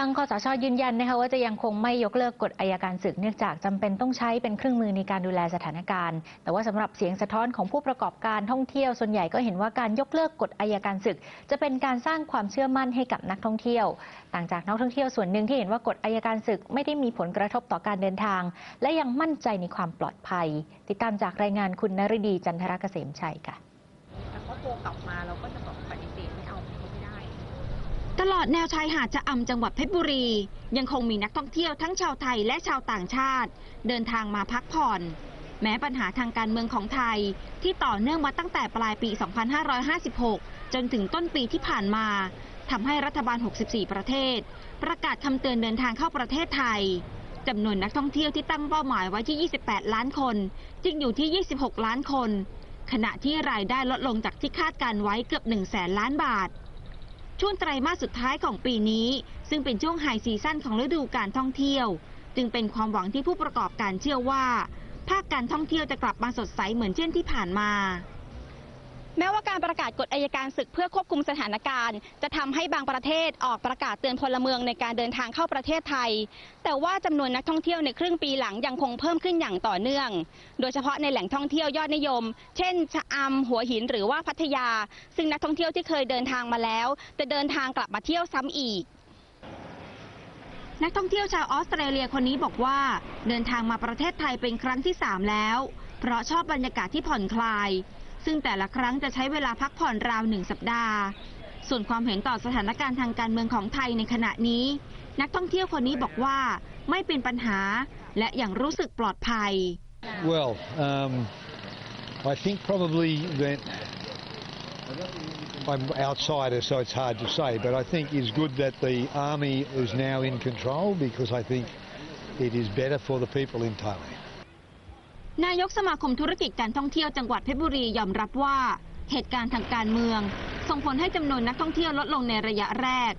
างคอสชยืนยันนะคะว่าจะยังคงไม่ยกเลิกกฎอายการศึกเนื่องจากจำเป็นต้องใช้เป็นเครื่องมือในการดูแลสถานการณ์ แต่ว่าสำหรับเสียงสะท้อนของผู้ประกอบการท่องเที่ยวส่วนใหญ่ก็เห็นว่าการยกเลิกกฎอายการศึก จะเป็นการสร้างความเชื่อมั่นให้กับนักท่องเที่ยว ต่างจากนักท่องเที่ยวส่วนหนึ่งที่เห็นว่ากฎอายการศึกไม่ได้มีผลกระทบต่อการเดินทาง และยังมั่นใจในความปลอดภัย ติดตามจากรายงานคุณนฤดีจันทรเกษมชัยค่ะแต่เขาโทรกลับมาเราก็จะบบปฏิเสธไม่เอาเขาไม่ได้ ตลอดแนวชายหาดชะอำจังหวัดเพชรบุรี ยังคงมีนักท่องเที่ยวทั้งชาวไทยและชาวต่างชาติ เดินทางมาพักผ่อน แม้ปัญหาทางการเมืองของไทย ที่ต่อเนื่องมาตั้งแต่ปลายปี 2556 จนถึงต้นปีที่ผ่านมาทำให้รัฐบาล 64 ประเทศ ประกาศคำเตือนเดินทางเข้าประเทศไทยจำนวนนักท่องเที่ยวที่ตั้งเป้าหมายไว้ที่ 28 ล้านคนจึงอยู่ที่ 26 ล้านคน ขณะที่รายได้ลดลงจากที่คาดการไว้เกือบ1แสนล้านบาท ช่วงไตรมาสสุดท้ายของปีนี้ ซึ่งเป็นช่วงไฮซีซั่นของฤดูการท่องเที่ยว จึงเป็นความหวังที่ผู้ประกอบการเชื่อว่า ภาคการท่องเที่ยวจะกลับมาสดใสเหมือนเช่นที่ผ่านมา แม้ว่าการประกาศกฎอายการศึกเพื่อควบคุมสถานการณ์ จะทำให้บางประเทศออกประกาศเตือนพลเมืองในการเดินทางเข้าประเทศไทย แต่ว่าจำนวนนักท่องเที่ยวในครึ่งปีหลังยังคงเพิ่มขึ้นอย่างต่อเนื่อง โดยเฉพาะในแหล่งท่องเที่ยวยอดนิยม เช่น ชะอำหัวหินหรือว่าพัทยา ซึ่งนักท่องเที่ยวที่เคยเดินทางมาแล้ว จะเดินทางกลับมาเที่ยวซ้ำอีกนักท่องเที่ยวชาวออสเตรเลียคนนี้บอกว่า เดินทางมาประเทศไทยเป็นครั้งที่ 3 แล้ว เพราะชอบบรรยากาศที่ผ่อนคลาย ซึ่งแต่ละครั้งจะใช้เวลาพักผ่อนราวหนึ่งสัปดาห์ ส่วนความเห็นต่อสถานการณ์ทางการเมืองของไทยในขณะนี้ นักท่องเที่ยวคนนี้บอกว่าไม่เป็นปัญหา และยังรู้สึกปลอดภัย Well, um, I think probably that I'm outsider, so it's hard to say, but I think it's good that the army is now in control because I think it is better for the people in Thailand. นายกสมาคมธุรกิจการท่องเที่ยวจังหวัดเพชรบุรียอมรับว่า เหตุการณ์ทางการเมือง ส่งผลให้จำนวนนักท่องเที่ยวลดลงในระยะแรก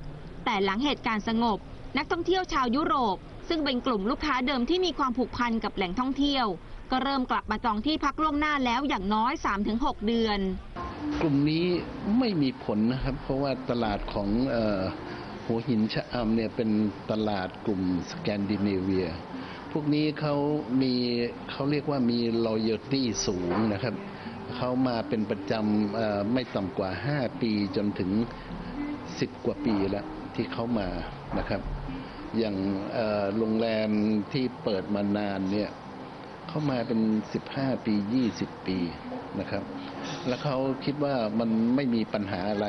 แต่หลังเหตุการณ์สงบ นักท่องเที่ยวชาวยุโรป ซึ่งเป็นกลุ่มลูกค้าเดิมที่มีความผูกพันกับแหล่งท่องเที่ยว ก็เริ่มกลับมาจองที่พักล่วงหน้าแล้วอย่างน้อย 3-6 เดือน กลุ่มนี้ไม่มีผลนะครับ เพราะว่าตลาดของออหัวหินชะอำเนี่ยเป็นตลาดกลุ่มสแกนดิเนเวีย พวกนี้เขามีเขาเรียกว่ามี loyalty สูงนะครับเขามาเป็นประจำไม่ต่ำกว่า 5 ปีจนถึง 10 กว่าปีแล้วที่เขามานะครับ อย่างโรงแรมที่เปิดมานานเนี่ยเขามาเป็น 15 ปี 20 ปีนะครับ แล้วเขาคิดว่ามันไม่มีปัญหาอะไร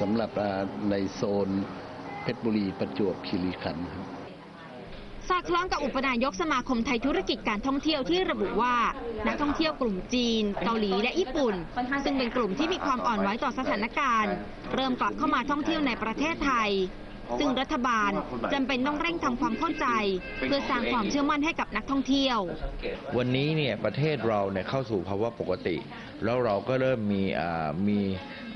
สำหรับในโซนเพชรบุรีประจวบคีรีขันธ์ครับ สอดคล้องกับอุปนายกสมาคมไทยธุรกิจการท่องเที่ยวที่ระบุว่า นักท่องเที่ยวกลุ่มจีน เกาหลีและญี่ปุ่น ซึ่งเป็นกลุ่มที่มีความอ่อนไหวต่อสถานการณ์ เริ่มกลับเข้ามาท่องเที่ยวในประเทศไทย ซึ่งรัฐบาลจำเป็นต้องเร่งทำความเข้าใจ เพื่อสร้างความเชื่อมั่นให้กับนักท่องเที่ยว วันนี้เนี่ยประเทศเราเนี่ยเข้าสู่ภาวะปกติ แล้วเราก็เริ่มมีอ่ามี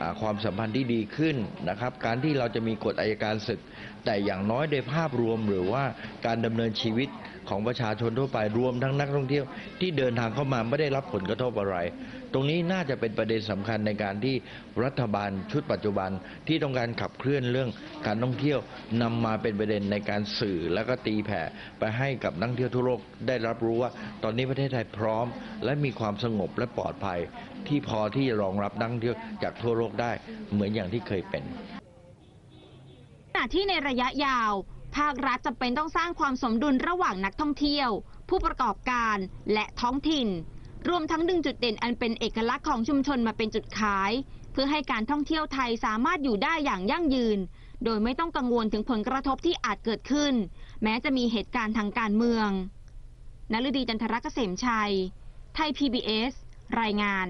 อ่าความสัมพันธ์ที่ดีขึ้นนะครับ การที่เราจะมีกฎอายการศึก แต่อย่างน้อยโดยภาพรวมหรือว่าการดำเนินชีวิต ของประชาชนทั่วไปรวมทั้งนักท่องเที่ยวที่เดินทางเข้ามาไม่ได้รับผลกระทบอะไร ตรงนี้น่าจะเป็นประเด็นสำคัญในการที่รัฐบาลชุดปัจจุบันที่ต้องการขับเคลื่อนเรื่องการท่องเที่ยวนำมาเป็นประเด็นในการสื่อแล้วก็ตีแผ่ไปให้กับนักท่องเที่ยวทั่วโลกได้รับรู้ว่า ตอนนี้ประเทศไทยพร้อม และมีความสงบและปลอดภัย ที่พอที่จะรองรับนักท่องเที่ยวจากทั่วโลกได้เหมือนอย่างที่เคยเป็นขณะที่ในระยะยาว ภาครัฐจำเป็นต้องสร้างความสมดุลระหว่างนักท่องเที่ยว ผู้ประกอบการและท้องถิ่น รวมทั้งดึงจุดเด่นอันเป็นเอกลักษณ์ของชุมชนมาเป็นจุดขาย เพื่อให้การท่องเที่ยวไทยสามารถอยู่ได้อย่างยั่งยืน โดยไม่ต้องกังวลถึงผลกระทบที่อาจเกิดขึ้น แม้จะมีเหตุการณ์ทางการเมืองนฤดีจันทรเกษมชัย ไทย PBS รายงาน